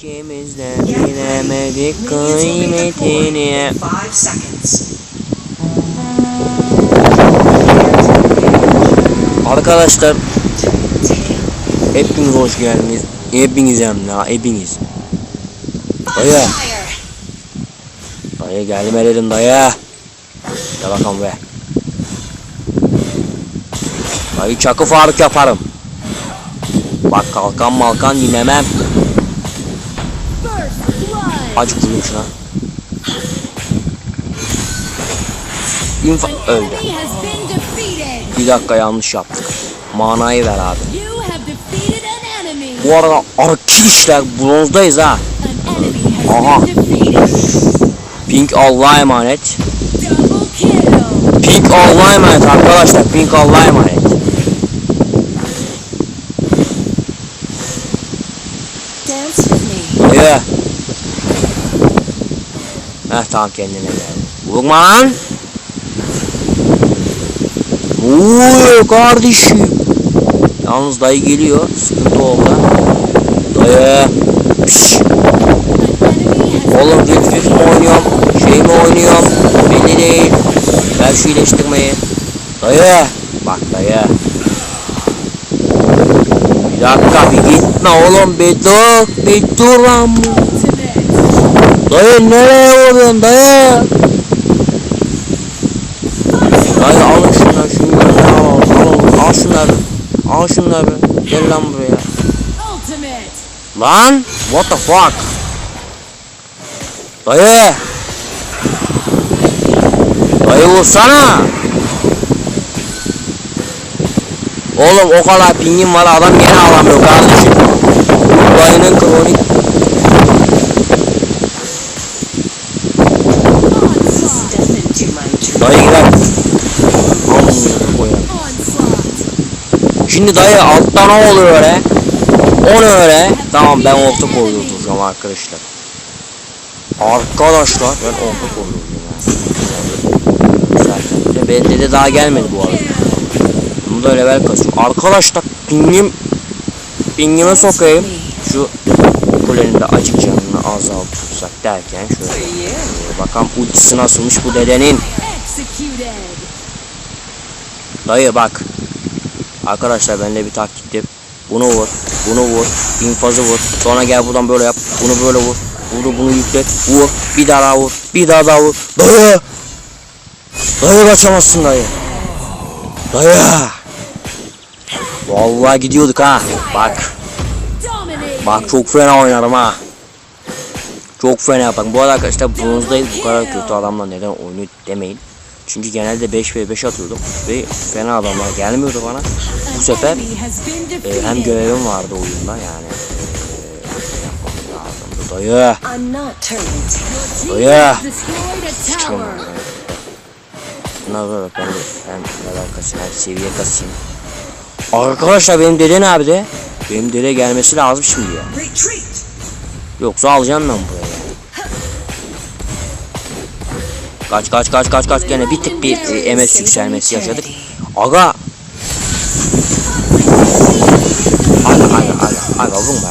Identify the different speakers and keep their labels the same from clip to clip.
Speaker 1: İkimiz bilemedik kıymetini. Arkadaşlar hepiniz hoş geldiniz. Hepiniz hem ya hepiniz. Dayı. Dayı geldim eledim dayı. Gel bakalım be. Dayı çakı Faruk yaparım. Bak kalkan malkan dinlemem. Acı vurayım şuna. İnfa öldü. Bir dakika yanlış yaptık. Manayı ver abi. Bu arada arkadaşlar bronzdayız ha. Aha. Pink Allah'a emanet. Pink Allah'a emanet arkadaşlar. Pink Allah'a emanet. Dayı. Heh tamam kendine geldi. Vurma lan. Oluyor kardeşim? Yalnız dayı geliyor. Sıkıntı oldu. Dayı. Piş. Oğlum Rift mi oynuyorum? Şey mi oynuyorum? Belli değil. Ver şu iyileştirmeyi. Dayı. Bak dayı. Bir dakika bir gitme oğlum bir dur. Bir dur lan. Dayı nereye vuruyorsun dayı? Dayı alın şundan şundan al al al şunları. Al şunları. Gel lan buraya. Lan what the fuck? Dayı. Dayı vursana. Oğlum o kadar pingim var adam yine alamıyor kardeşim. Dayının kronik Şimdi dayı altta ne oluyor öyle? O ne öyle? Tamam ben orta koridor duracağım arkadaşlar. Arkadaşlar ben orta koridor duracağım. Zaten de daha gelmedi bu arada. Bunu da level kasıyor. Arkadaşlar pingim pingime sokayım. Şu kulenin de açık canını azaltırsak derken şöyle
Speaker 2: For you.
Speaker 1: e, bakalım ultisi nasılmış bu dedenin. Dayı bak. Arkadaşlar bende bir taktiktir. Bunu vur, bunu vur, infazı vur. Sonra gel buradan böyle yap. Bunu böyle vur. Bunu bunu yüklet. Vur. Bir daha daha vur. Bir daha daha vur. Dayı. Dayı kaçamazsın dayı. Dayı. Vallahi gidiyorduk ha. Bak. Bak çok fena oynarım ha. Çok fena yaparım. Bu arada arkadaşlar bronzdayız. Bu kadar kötü adamlar neden oynuyor demeyin. Çünkü genelde 5 ve 5 atıyordum. Ve fena adamlar gelmiyordu bana. Bu sefer e, hem görevim vardı oyunda yani. E. Dayı. Dayı.
Speaker 3: Tower.
Speaker 1: Bunlar ben de ben level kasayım, ben seviye kasayım. Arkadaşlar benim dede nerede? Benim dede gelmesi lazım şimdi ya. Yoksa alacağım ben buraya. Kaç kaç kaç kaç kaç gene bir tık bir e, MS yükselmesi yaşadık. Aga. Aga aga aga aga vurma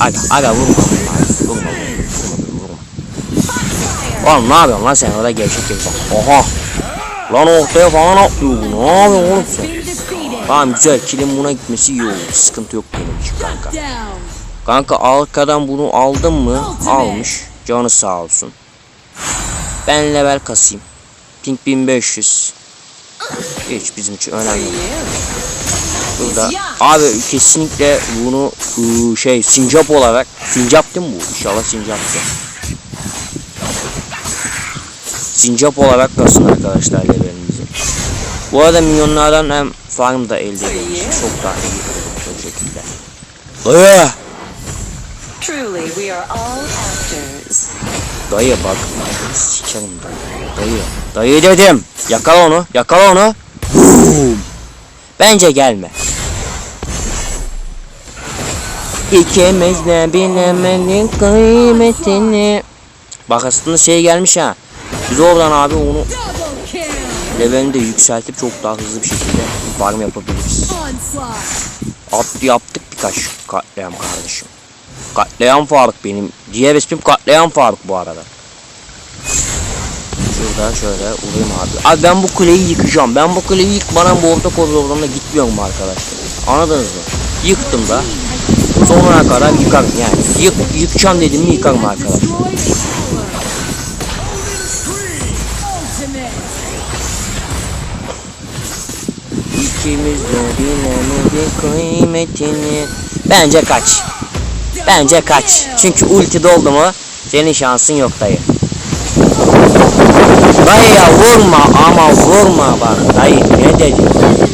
Speaker 1: aga aga aga vurma aga vurma vurma Oğlum ne yapıyorsun lan sen orada gevşek gevşek Oha Lan ortaya falan atlıyor bu ne yapıyorsun oğlum sen. Tamam güzel kilim buna gitmesi iyi oldu sıkıntı yok benim için kanka. Kanka arkadan bunu aldım mı? Almış. Canı sağ olsun. Ben level kasayım. Pink 1500. Hiç bizim için önemli. Burada abi kesinlikle bunu ıı, şey sincap olarak sincap değil mi bu? İnşallah sincaptır. Sincap olarak kasın arkadaşlar levelinizi. Bu arada milyonlardan hem farm da elde ediyoruz. Çok daha iyi bu şekilde. Dayı!
Speaker 2: Truly, we are all actors.
Speaker 1: Dayı bak. Sikerim dayı. Dayı. Dayı dedim. Yakala onu. Yakala onu. Boom. Bence gelme. İkimiz de bilemedik kıymetini. Bak aslında şey gelmiş ha. Biz oradan abi onu levelini de yükseltip çok daha hızlı bir şekilde farm yapabiliriz. At yaptık birkaç katliam kardeşim. Katliam Faruk benim. Diğer ismim Katliam Faruk bu arada. Şurada şöyle vurayım abi. Abi ben bu kuleyi yıkacağım. Ben bu kuleyi yıkmadan bu orta koridordan da gitmiyorum arkadaşlar. Anladınız mı? Yıktım da. Sonuna kadar yıkarım yani. Yık, yıkacağım dedim mi yıkarım arkadaşlar. İkimiz de bilemedik kıymetini. Bence kaç. Bence kaç. Çünkü ulti doldu mu senin şansın yok dayı. Dayı ya vurma ama vurma bak dayı ne?
Speaker 3: Legendary.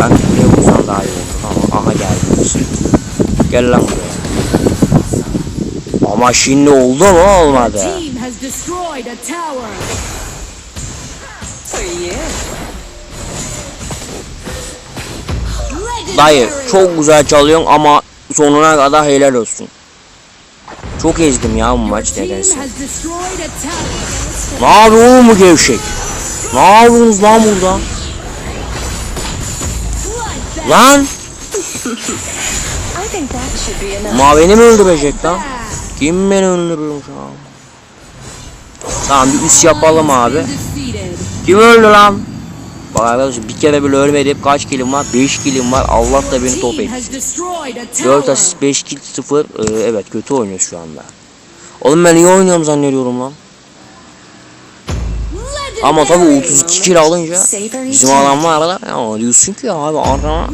Speaker 1: Ben buraya vursam daha iyi olur. Tamam aha geldi. Gel lan buraya. Ama şimdi oldu mu olmadı. Dayı çok güzel çalıyorsun ama sonuna kadar helal olsun. Çok ezdim ya bu maç nedense. Ne yapıyor oğlum bu gevşek? Ne yapıyorsunuz lan burada? Lan! Ma beni mi öldürecek lan? Kim beni öldürüyor şu an? Tamam bir üst yapalım abi. Kim öldü lan? Bak arkadaşlar bir kere bile ölmedim. Kaç kilim var? 5 kilim var. Allah da beni top
Speaker 3: a
Speaker 1: 4
Speaker 3: tower.
Speaker 1: asist 5 kill 0. Ee, evet kötü oynuyoruz şu anda. Oğlum ben iyi oynuyorum zannediyorum lan. Ama
Speaker 3: Legendary.
Speaker 1: 32 kill alınca bizim
Speaker 2: each
Speaker 1: adamlar da ya diyorsun ki abi arkana.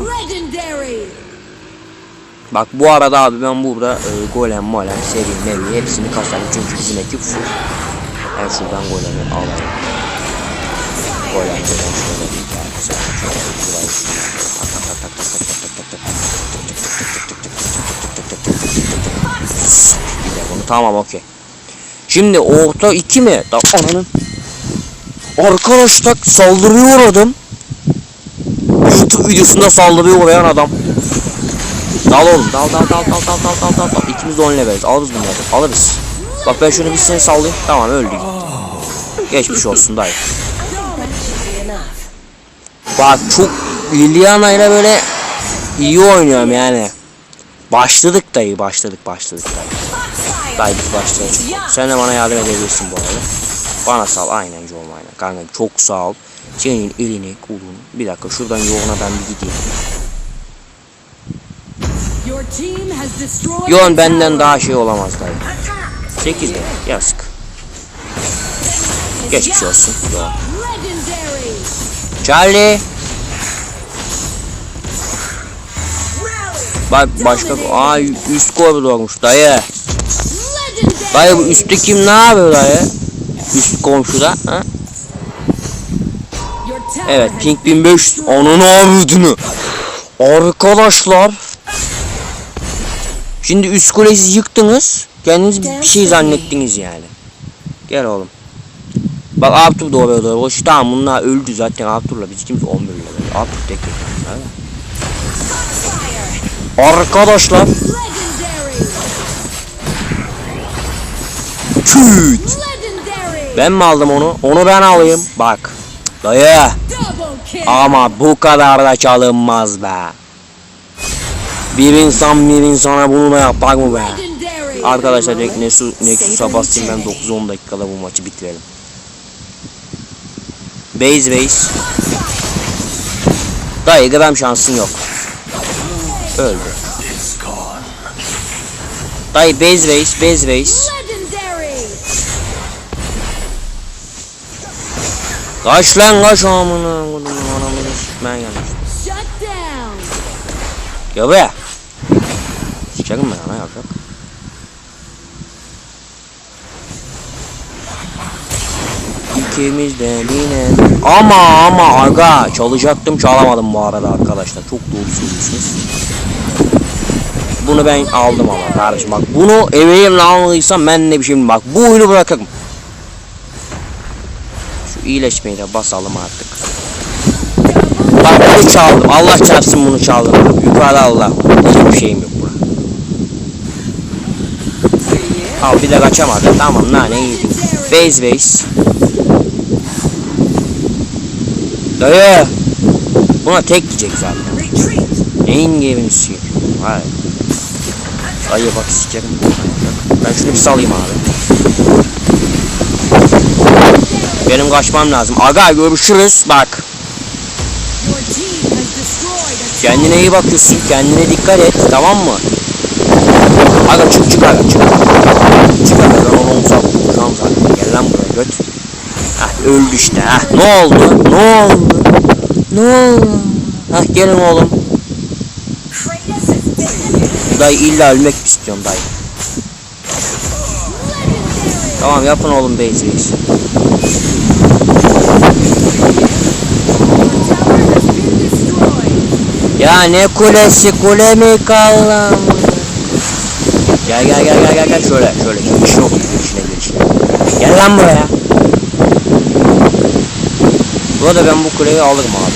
Speaker 1: Bak bu arada abi ben burada e, golem molem seri nevi hepsini kasarım çünkü bizim ekip full. Ben şuradan golemi alayım. Bunu tamam okey. Şimdi orta iki mi? Da ananın. Arkadaşlar saldırıyor adam. YouTube videosunda saldırıyor uğrayan adam. Dal oğlum dal dal dal dal dal dal dal dal. İkimiz de 10 leveliz. Alırız bunları. Alırız. Bak ben şunu bir seni sallayayım. Tamam öldü. Geçmiş olsun dayı. Bak çok Liliana ile böyle iyi oynuyorum yani. Başladık dayı başladık başladık dayı. Dayı başladık. Sen de bana yardım edebilirsin bu arada. Bana sal aynen John aynen. Kanka çok sağ ol. Senin elini kolun. Bir dakika şuradan yoğuna ben bir gideyim. Yoğun benden daha şey olamaz dayı. 8 de yazık. Geçmiş olsun. Yoğun. Charlie. Bak başka aa üst koridormuş dayı. Dayı bu üstte kim ne yapıyor dayı? Üst komşuda ha? Evet Pink
Speaker 3: been
Speaker 1: 1500
Speaker 3: destroyed.
Speaker 1: onun avudunu. Arkadaşlar. Şimdi üst kulesi yıktınız. Kendiniz bir şey zannettiniz yani. Gel oğlum. Bak Arthur doğru doğru. Hoş tamam bunlar öldü zaten Arthur'la biz ikimiz 11 level. Arthur tek tek. Arkadaşlar. Küt. Ben mi aldım onu? Onu ben alayım. Bak. Dayı. Ama bu kadar da çalınmaz be. Bir insan bir insana bunu da yapar mı be? Arkadaşlar Nesu, Nexus'a basayım ben 9-10 dakikada bu maçı bitirelim. Base base. Dayı gram şansın yok. Öldü. Dayı base base base base. Kaç lan kaç amına kodumun anamını sikmeye gelmiş.
Speaker 3: Shut down.
Speaker 1: Gel be. Sikerim ben ana yapacak. İkimiz de ama ama aga çalacaktım çalamadım bu arada arkadaşlar çok doğru söylüyorsunuz. Bunu ben aldım ama kardeşim bak bunu emeğimle almadıysam ben ne bir şeyim bak bu oyunu bırakırım. Şu iyileşmeyi de basalım artık. Bak bunu çaldım. Allah çarpsın bunu çaldım. Yukarıda Allah. Diyecek bir şeyim yok. Al bir de kaçamadı. Tamam nane yedim. Base base. Dayı. Buna tek gidecek zaten. Neyin gemisi? Vay. Ayı bak sikerim. Ben şunu bir salayım abi. Benim kaçmam lazım. Aga görüşürüz. Bak. Kendine iyi bakıyorsun. Kendine dikkat et. Tamam mı? Aga çık çık aga çık. Çık aga ben onu omuz alıp vuracağım zaten. Gel lan buraya göt. Hah öldü işte. Hah ne oldu? Ne oldu? Ne oldu? Hah gelin oğlum. Dayı illa ölmek istiyorum dayı? Tamam yapın oğlum base base. Ya ne kulesi kule mi kaldı? Gel gel gel gel gel gel şöyle şöyle giriş yok girişine girişine. Gel lan buraya. Burada ben bu kuleyi alırım abi.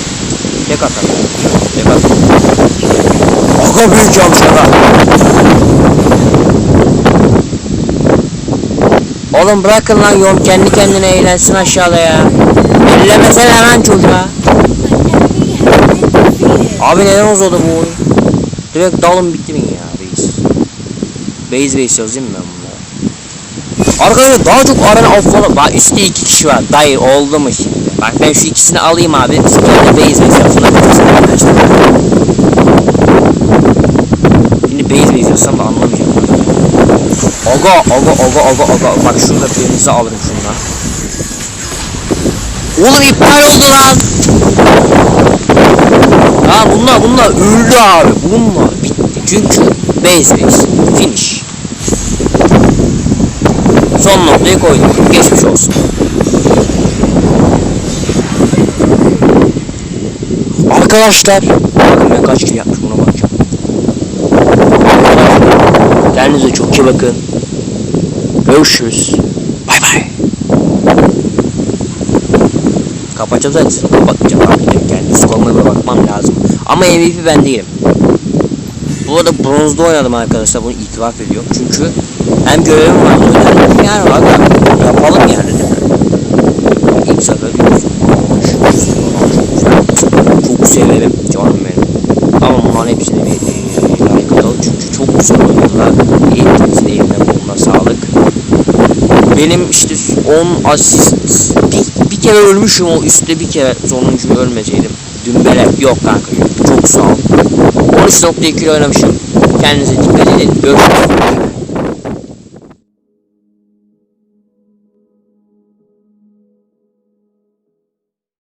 Speaker 1: Tek atarım. Tek atarım. Aga büyük yavşaka. Oğlum bırakın lan yol kendi kendine eğlensin aşağıda ya. Ellemesene lan çocuğa. Abi neden uzadı bu oyun? Direkt dalın bitti mi ya base? Base base yazayım ben bunlara? Arkadaşlar daha çok arena off'la Bak üstte iki kişi var. Dayı oldu mu şimdi? Bak ben şu ikisini alayım abi. De base bitirsin arkadaşlar. Şimdi base base yazsam da anlamayacağım. Aga aga aga aga aga. Bak şurada birinizi alırım şundan. Oğlum iptal oldu lan. Ha bunlar bunlar öldü abi. Bunlar bitti. Çünkü base base. Finish. Son noktayı koyduk. Geçmiş olsun. Arkadaşlar. Bakın ben kaç kill yapmış buna bakacağım. Kendinize çok iyi bakın. Görüşürüz. Bay bay. Kapatacağım zaten. Kapatmayacağım abi. Kendi skoruma bakmam lazım. Ama MVP ben değilim. Bu arada bronzda oynadım arkadaşlar. Bunu itiraf ediyorum. Çünkü hem görevim var. Oynadım yani da yapalım yani değil mi? İlk sefer. Çok severim canım benim. Ama bunların hepsini bir e, like atalım. Çünkü çok güzel oynadılar. Hepimizin eline koluna sağlık. Benim işte 10 asist bir, bir kere ölmüşüm o üstte bir kere sonuncuyu ölmeseydim. Dümbelek yok kanka yok. Çok sağ ol. 13.2 ile oynamışım. Kendinize dikkat edin. Görüşürüz.